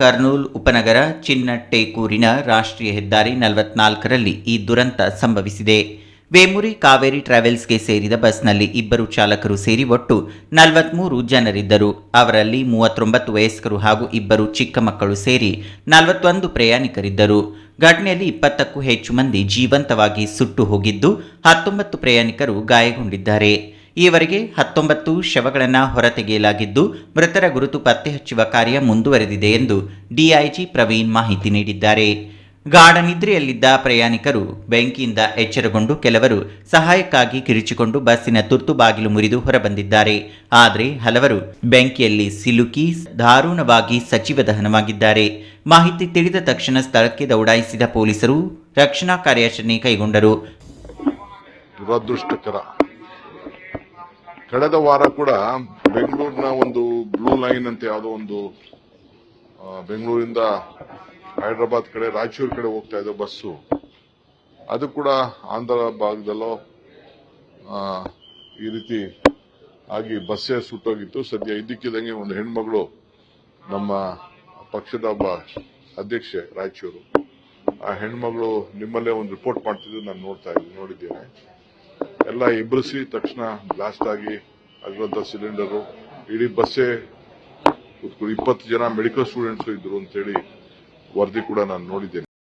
ಕರ್ನೂಲ್ ಉಪನಗರ ಚಿನ್ನಟ್ಟೇಕೂರಿನ ರಾಷ್ಟ್ರೀಯ ಹೆದ್ದಾರಿ ನಲವತ್ನಾಲ್ಕರಲ್ಲಿ ಈ ದುರಂತ ಸಂಭವಿಸಿದೆ. ವೇಮುರಿ ಕಾವೇರಿ ಟ್ರಾವೆಲ್ಸ್ಗೆ ಸೇರಿದ ಬಸ್ನಲ್ಲಿ ಇಬ್ಬರು ಚಾಲಕರು ಸೇರಿ ಒಟ್ಟು ನಲವತ್ಮೂರು ಜನರಿದ್ದರು. ಅವರಲ್ಲಿ ಮೂವತ್ತೊಂಬತ್ತು ವಯಸ್ಕರು ಹಾಗೂ ಇಬ್ಬರು ಚಿಕ್ಕ ಮಕ್ಕಳು ಸೇರಿ ನಲವತ್ತೊಂದು ಪ್ರಯಾಣಿಕರಿದ್ದರು. ಘಟನೆಯಲ್ಲಿ ಇಪ್ಪತ್ತಕ್ಕೂ ಹೆಚ್ಚು ಮಂದಿ ಜೀವಂತವಾಗಿ ಸುಟ್ಟು ಹೋಗಿದ್ದು, ಹತ್ತೊಂಬತ್ತು ಪ್ರಯಾಣಿಕರು ಗಾಯಗೊಂಡಿದ್ದಾರೆ. ಈವರೆಗೆ ಹತ್ತೊಂಬತ್ತು ಶವಗಳನ್ನು ಹೊರತೆಗೆಯಲಾಗಿದ್ದು, ಮೃತರ ಗುರುತು ಪತ್ತೆ ಹಚ್ಚುವ ಕಾರ್ಯ ಮುಂದುವರೆದಿದೆ ಎಂದು ಡಿಐಜಿ ಪ್ರವೀಣ್ ಮಾಹಿತಿ ನೀಡಿದ್ದಾರೆ. ಗಾಢ ನಿದ್ರೆಯಲ್ಲಿದ್ದ ಪ್ರಯಾಣಿಕರು ಬೆಂಕಿಯಿಂದ ಎಚ್ಚರಗೊಂಡು ಕೆಲವರು ಸಹಾಯಕ್ಕಾಗಿ ಕಿರಿಚಿಕೊಂಡು ಬಸ್ಸಿನ ತುರ್ತು ಬಾಗಿಲು ಮುರಿದು ಹೊರಬಂದಿದ್ದಾರೆ. ಆದರೆ ಹಲವರು ಬೆಂಕಿಯಲ್ಲಿ ಸಿಲುಕಿ ದಾರುಣವಾಗಿ ಸಚಿವ ದಹನವಾಗಿದ್ದಾರೆ. ಮಾಹಿತಿ ತಿಳಿದ ತಕ್ಷಣ ಸ್ಥಳಕ್ಕೆ ದೌಡಾಯಿಸಿದ ಪೊಲೀಸರು ರಕ್ಷಣಾ ಕಾರ್ಯಾಚರಣೆ ಕೈಗೊಂಡರು. ಕಳೆದ ವಾರ ಕೂಡ ಬೆಂಗಳೂರಿನ ಒಂದು ಬ್ಲೂ ಲೈನ್ ಅಂತ ಯಾವುದೋ ಒಂದು ಬೆಂಗಳೂರಿಂದ ಹೈದರಾಬಾದ್ ಕಡೆ, ರಾಯಚೂರು ಕಡೆ ಹೋಗ್ತಾ ಇದ್ದ ಬಸ್ಸು. ಅದು ಕೂಡ ಆಂಧ್ರ ಭಾಗದಲ್ಲೋ ಈ ರೀತಿ ಆಗಿ ಬಸ್ಸೇ ಸುಟ್ಟೋಗಿತ್ತು. ಸದ್ಯ ಇದ್ದಕ್ಕಿದ್ದಂಗೆ ಒಂದು ಹೆಣ್ಮಗಳು ನಮ್ಮ ಪಕ್ಷದ ಒಬ್ಬ ಅಧ್ಯಕ್ಷೆ ರಾಯಚೂರು. ಆ ಹೆಣ್ಮಗಳು ನಿಮ್ಮಲ್ಲೇ ಒಂದು ರಿಪೋರ್ಟ್ ಮಾಡ್ತಿದ್ದು ನಾನು ನೋಡ್ತಾ ಇದ್ದೀನಿ ನೋಡಿದ್ದೇನೆ. ಎಲ್ಲ ಇಬ್ಬರಿಸಿ ತಕ್ಷಣ ಬ್ಲಾಸ್ಟ್ ಆಗಿ ಆಗಿರುವಂತ ಸಿಲಿಂಡರು ಇಡೀ ಬಸ್ಸೇ ಇಪ್ಪತ್ತು ಜನ ಮೆಡಿಕಲ್ ಸ್ಟೂಡೆಂಟ್ಸ್ ಇದ್ರು ಅಂತೇಳಿ ವರದಿ ಕೂಡ ನಾನು ನೋಡಿದ್ದೇನೆ.